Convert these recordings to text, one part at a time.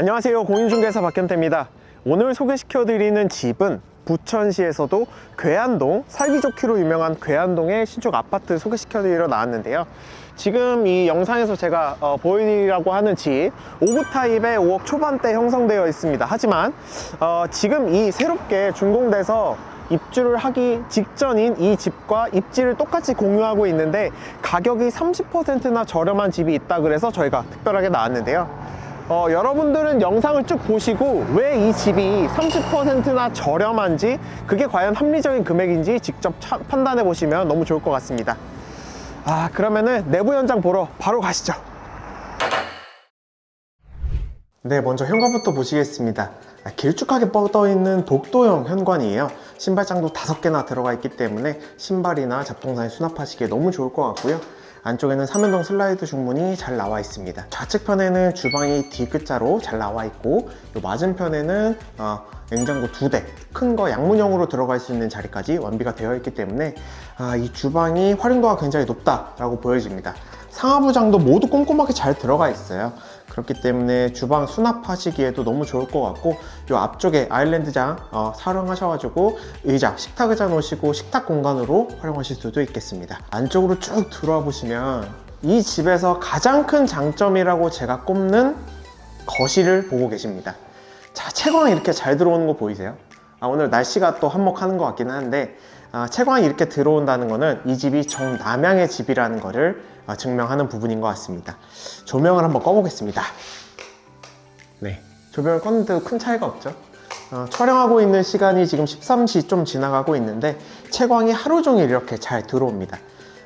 안녕하세요. 공인중개사 박현태입니다. 오늘 소개시켜 드리는 집은 부천시에서도 괴안동 살기 좋기로 유명한 괴안동의 신축 아파트 소개시켜 드리러 나왔는데요. 지금 이 영상에서 제가 어, 보여드리려고 하는 집 5구 타입의 5억 초반대 형성되어 있습니다. 하지만 어, 지금 이 새롭게 준공돼서 입주를 하기 직전인 이 집과 입지를 똑같이 공유하고 있는데 가격이 30%나 저렴한 집이 있다 그래서 저희가 특별하게 나왔는데요 어, 여러분들은 영상을 쭉 보시고 왜 이 집이 30%나 저렴한지 그게 과연 합리적인 금액인지 직접 차- 판단해 보시면 너무 좋을 것 같습니다 아 그러면은 내부 현장 보러 바로 가시죠 네, 먼저 현관부터 보시겠습니다. 아, 길쭉하게 뻗어 있는 독도형 현관이에요. 신발장도 다섯 개나 들어가 있기 때문에 신발이나 잡동사니 수납하시기에 너무 좋을 것 같고요. 안쪽에는 3연동 슬라이드 중문이 잘 나와 있습니다. 좌측편에는 주방이 D끝자로 잘 나와 있고 요 맞은편에는 어, 냉장고 두 대, 큰 거 양문형으로 들어갈 수 있는 자리까지 완비가 되어 있기 때문에 아, 이 주방이 활용도가 굉장히 높다라고 보여집니다. 상하부장도 모두 꼼꼼하게 잘 들어가 있어요. 그렇기 때문에 주방 수납하시기에도 너무 좋을 것 같고 이 앞쪽에 아일랜드장 어, 사용하셔가지고 의자, 식탁 의자 놓으시고 식탁 공간으로 활용하실 수도 있겠습니다. 안쪽으로 쭉 들어와 보시면 이 집에서 가장 큰 장점이라고 제가 꼽는 거실을 보고 계십니다. 자, 채광이 이렇게 잘 들어오는 거 보이세요? 아, 오늘 날씨가 또 한몫하는 것 같기는 한데 아, 채광이 이렇게 들어온다는 거는 이 집이 정남향의 집이라는 아, 증명하는 부분인 것 같습니다. 조명을 한번 꺼보겠습니다. 네, 조명을 껐는데도 큰 차이가 없죠. 어, 촬영하고 있는 시간이 지금 13시 좀 지나가고 있는데 채광이 하루 종일 이렇게 잘 들어옵니다.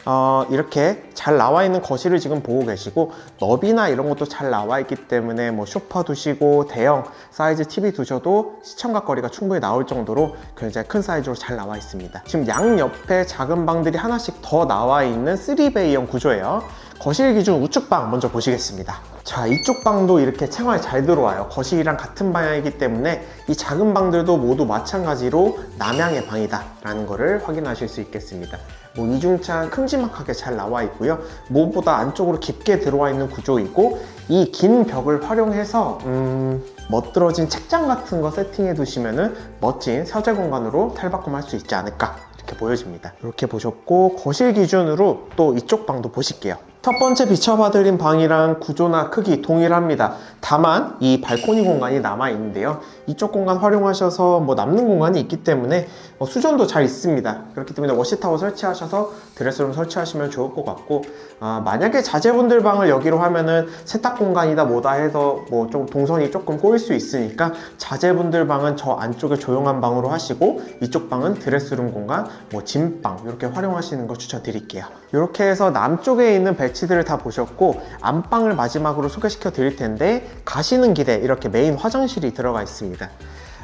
어, 이렇게 잘 나와 있는 거실을 지금 보고 계시고 너비나 이런 것도 잘 나와 있기 때문에 뭐 소파 두시고 대형 사이즈 TV 두셔도 시청각 거리가 충분히 나올 정도로 굉장히 큰 사이즈로 잘 나와 있습니다. 지금 양 옆에 작은 방들이 하나씩 더 나와 있는 3베이형 구조예요. 거실 기준 우측 방 먼저 보시겠습니다. 자, 이쪽 방도 이렇게 채광이 잘 들어와요. 거실이랑 같은 방향이기 때문에 이 작은 방들도 모두 마찬가지로 남향의 방이다 라는 것을 확인하실 수 있겠습니다. 뭐 이중창 큼지막하게 잘 나와 있고요. 무엇보다 안쪽으로 깊게 들어와 있는 구조이고 이 긴 벽을 활용해서 음, 멋들어진 책장 같은 거 세팅해 두시면은 멋진 서재 공간으로 탈바꿈할 수 있지 않을까 이렇게 보여집니다. 이렇게 보셨고 거실 기준으로 또 이쪽 방도 보실게요. 첫 번째 비춰봐드린 방이랑 구조나 크기 동일합니다. 다만 이 발코니 공간이 남아 있는데요. 이쪽 공간 활용하셔서 뭐 남는 공간이 있기 때문에 어, 수전도 잘 있습니다. 그렇기 때문에 워시타워 설치하셔서 드레스룸 설치하시면 좋을 것 같고 아, 만약에 자제분들 방을 여기로 하면은 세탁 공간이다 뭐다 해서 뭐 좀 동선이 조금 꼬일 수 있으니까 자제분들 방은 저 안쪽에 조용한 방으로 하시고 이쪽 방은 드레스룸 공간, 뭐 짐방 이렇게 활용하시는 거 추천드릴게요. 이렇게 해서 남쪽에 있는 배치들을 다 보셨고 안방을 마지막으로 소개시켜 드릴 텐데 가시는 길에 이렇게 메인 화장실이 들어가 있습니다.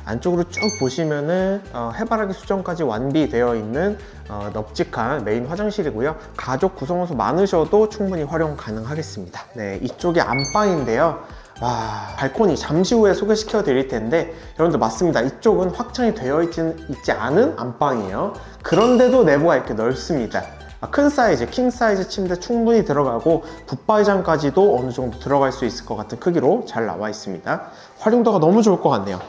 안쪽으로 쭉 보시면은 어, 해바라기 수정까지 완비되어 있는 어, 넓직한 메인 화장실이고요. 가족 구성원 수 많으셔도 충분히 활용 가능하겠습니다. 네, 이쪽이 안방인데요. 와, 발코니 잠시 후에 소개시켜 드릴 텐데 여러분들 맞습니다. 이쪽은 확장이 되어 있지, 있지 않은 안방이에요. 그런데도 내부가 이렇게 넓습니다. 아, 큰 사이즈, 킹 사이즈 침대 충분히 들어가고 붙박이장까지도 어느 정도 들어갈 수 있을 것 같은 크기로 잘 나와 있습니다. 활용도가 너무 좋을 것 같네요.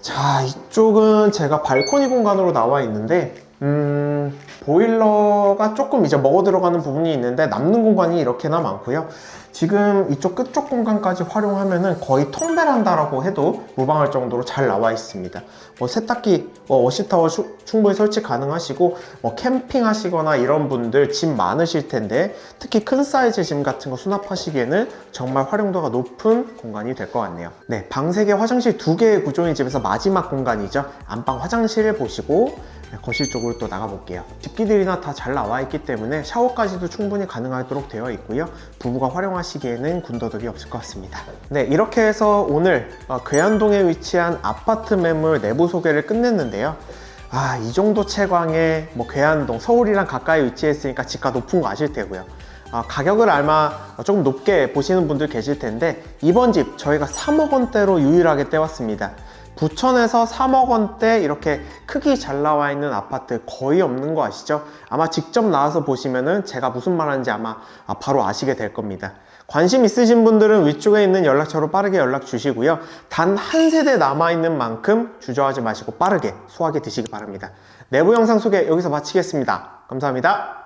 자, 이쪽은 제가 발코니 공간으로 나와 있는데, 음, 보일러가 조금 이제 먹어 들어가는 부분이 있는데, 남는 공간이 이렇게나 많고요. 지금 이쪽 끝쪽 공간까지 활용하면은 거의 통 베란다라고 해도 무방할 정도로 잘 나와 있습니다. 뭐 세탁기, 뭐 워시타워 슈- 충분히 설치 가능하시고, 뭐 캠핑 하시거나 이런 분들 짐 많으실 텐데, 특히 큰 사이즈 짐 같은 거 수납하시기에는 정말 활용도가 높은 공간이 될 것 같네요. 네, 방 3개, 화장실 2개의 구조인 집에서 마지막 공간이죠. 안방 화장실을 보시고, 네, 거실 쪽으로 또 나가볼게요. 집기들이나 다 잘 나와 있기 때문에 샤워까지도 충분히 가능하도록 되어 있고요. 부부가 활용하시기에는 군더더기 없을 것 같습니다. 네, 이렇게 해서 오늘 어, 괴안동에 위치한 아파트 매물 내부 소개를 끝냈는데요. 아, 이 정도 채광에 뭐 괴안동, 서울이랑 가까이 위치했으니까 집가 높은 거 아실 테고요. 아, 가격을 아마 조금 높게 보시는 분들 계실 텐데 이번 집 저희가 3억 원대로 유일하게 떼왔습니다. 부천에서 3억 원대 이렇게 크기 잘 나와 있는 아파트 거의 없는 거 아시죠? 아마 직접 나와서 보시면은 제가 무슨 말하는지 아마 아, 바로 아시게 될 겁니다. 관심 있으신 분들은 위쪽에 있는 연락처로 빠르게 연락 주시고요. 단 한 세대 남아있는 만큼 주저하지 마시고 빠르게 소화기 드시기 바랍니다. 내부 영상 소개 여기서 마치겠습니다. 감사합니다.